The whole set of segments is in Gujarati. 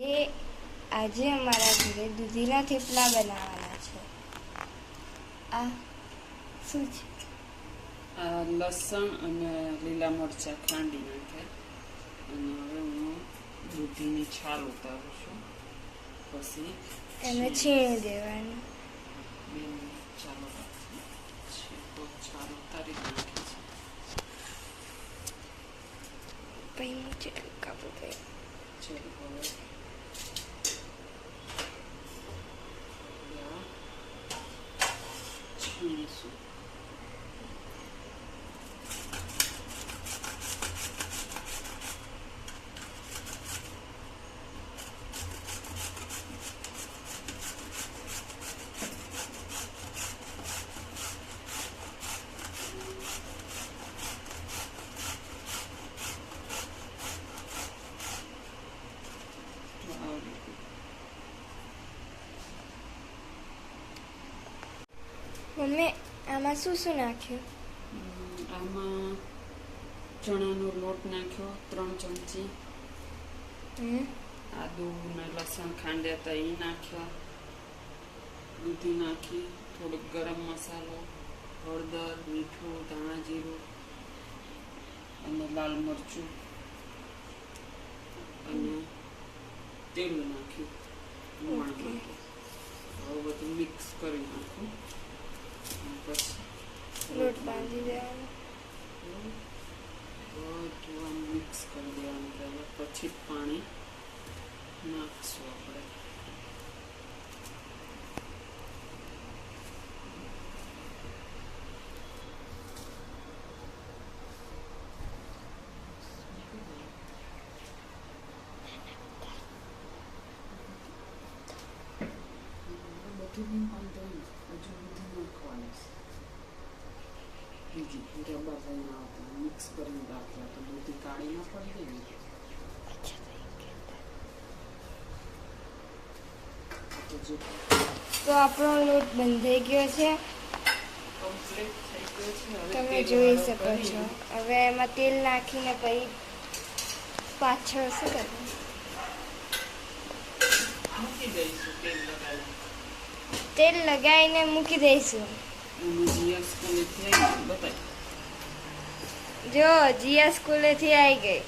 એ આજે અમારા ઘરે દૂધીના થેપલા બનાવવાના છે. આ શું છે? આ લસણ અને લીલા મરચાં ખાંડી નાખે. અને હવે હું દૂધીની છાલ ઉતારું છું. પછી એને છીણી દેવાનું. ચાલો છાલ ઉતારી નાખી છે. પછી નીચે હવે આ છીણીશું તો આવી રીતે. મમ્મી આમાં શું શું નાખ્યું? આમાં ચણાનો લોટ નાખ્યો ત્રણ ચમચી. આદુ ને લસણ ખાંડ્યા હતા એ નાખ્યા. દૂધી નાખી થોડોક ગરમ મસાલો હળદર મીઠું ધાણા જીરું અને લાલ મરચું અને તેલ નાખ્યું. હવે બધું મિક્સ કરી નાખું અને પછી લોટ બાંધી દેવાનો બધું આમ મિક્સ કરી દેવાનું પહેલાં પછી જ પાણી નાખશું આપણે બધું નહીં વાંધો નહીં હજુ બધું નાખવાનું છે બીજી રબા લઈને આવતા મિક્સ કરીને રાખવા તો બધી કાળી ના પડી ગઈ તો આપણો લોટ બંધાઈ ગયો છે. થઈ ગયો છે. તમે જોઈ શકો છો. હવે એમાં તેલ નાખીને પછી પાછળ શું કરવું? તેલ લગાવીને મૂકી દઈશું. જીયા સ્કૂલેથી આવી બતાવી જો જીયા સ્કૂલેથી આવી ગઈ.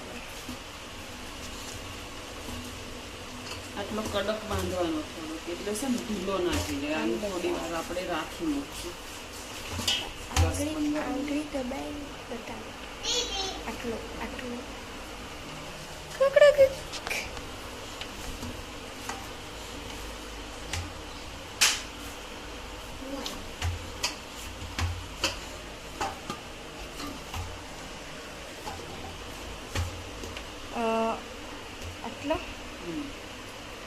આટલો કડક બાંધવાનો થોડોક એટલે છે ને ઢીલો નાખી જાય આને થોડી વાર આપણે રાખી મૂકશું. આટલો આટલો. કકડો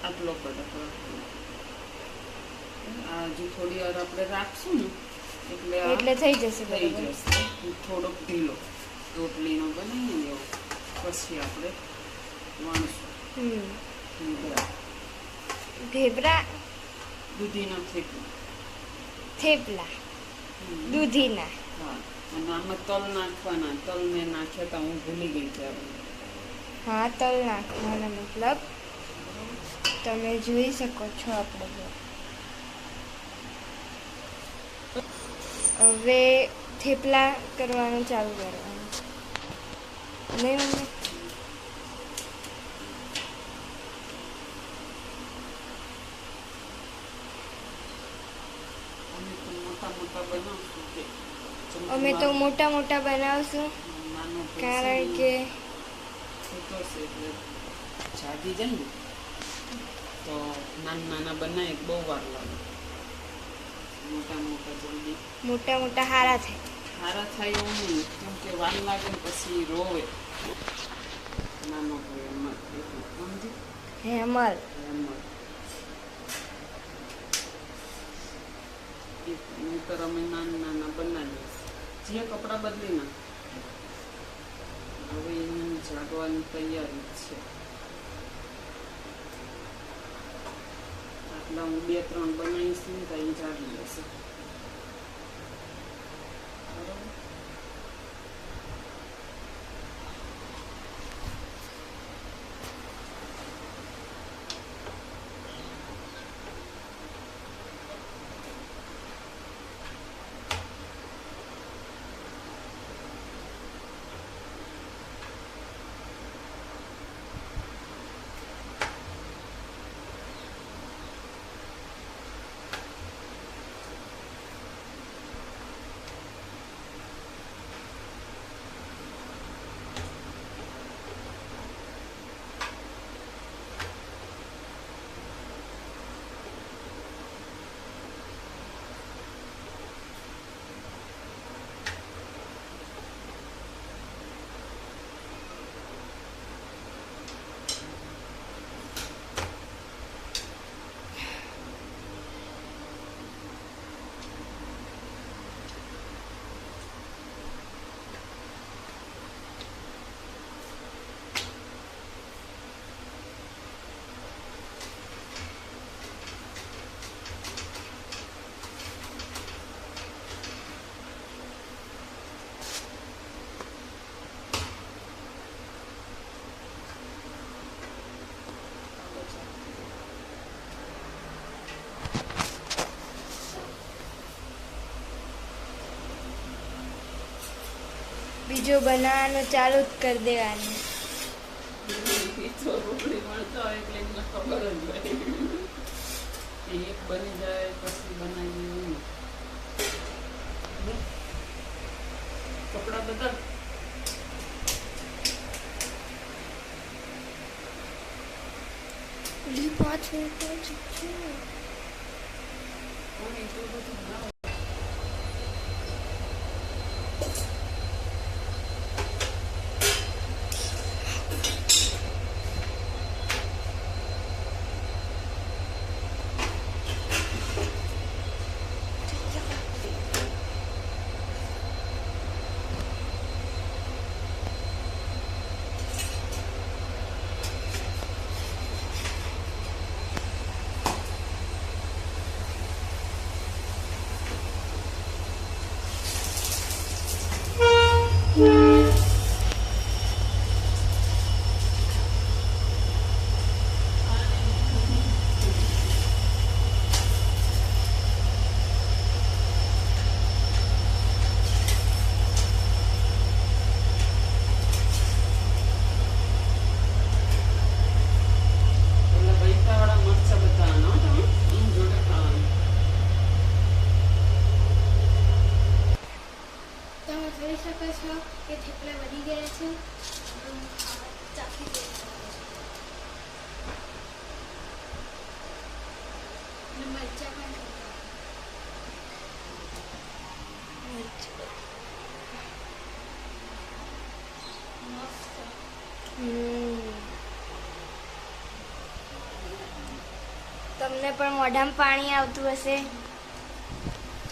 આટલો કડક આ હજુ થોડી વાર આપણે રાખશું ને એટલે એટલે થઈ જશે થઈ જશે. થોડોક ઢીલો. રોટલીનો બનાવીએ ને એવો. પછી આપણે વણશું. ઢીંગરા ઢેબરા દૂધીના થેપલા. થેપલા. દૂધીના. હા. અને આમાં તલ નાખવાના. તલ મેં નાખ્યા હતા હું ભૂલી ગઈ ત્યારે હા તલ નાખવાના મતલબ. તમે જોઈ શકો છો આપણે હવે થેપલા કરવાનું ચાલુ કરવાનું. નહીં મમ્મી અમે તો મોટા મોટા બનાવશું કારણ કે જાગી ને. તો નાના નાના બનાવે બહુ વાર લાગે. મોટા મોટા જલ્દી. મોટા મોટા હારા થાય. સારા થાય એવું નહીં. કેમ કે વાર લાગે ને પછી રોવે. નાનો હોય અમર સમજી? હેમલ. એમાં નહીતર અમે નાના નાના બનાવીએ જે કપડાં બદલી ના હવે એની જાગવાની તૈયારી છે. આટલા હું બે ત્રણ બનાવીશ તો એ જાગી જશે. બીજું બનાવવાનું ચાલુ જ કરી દેવાનું. એક બની જાય પછી બનાવી કપડા બધા પાંચ મિનિટ જ છે. કોણ એટલું બધું ના હોય. ઓલા બૈકાવાળા મરચાં બતાવવાના હો તમે એની જોડે ખાવાનું તમે જોઈ શકો છો કે થેપલા વધી ગયા છે ચાખી જોઈ શકું છું. પણ મસ્ત. તમને પણ મોઢામાં પાણી આવતું હશે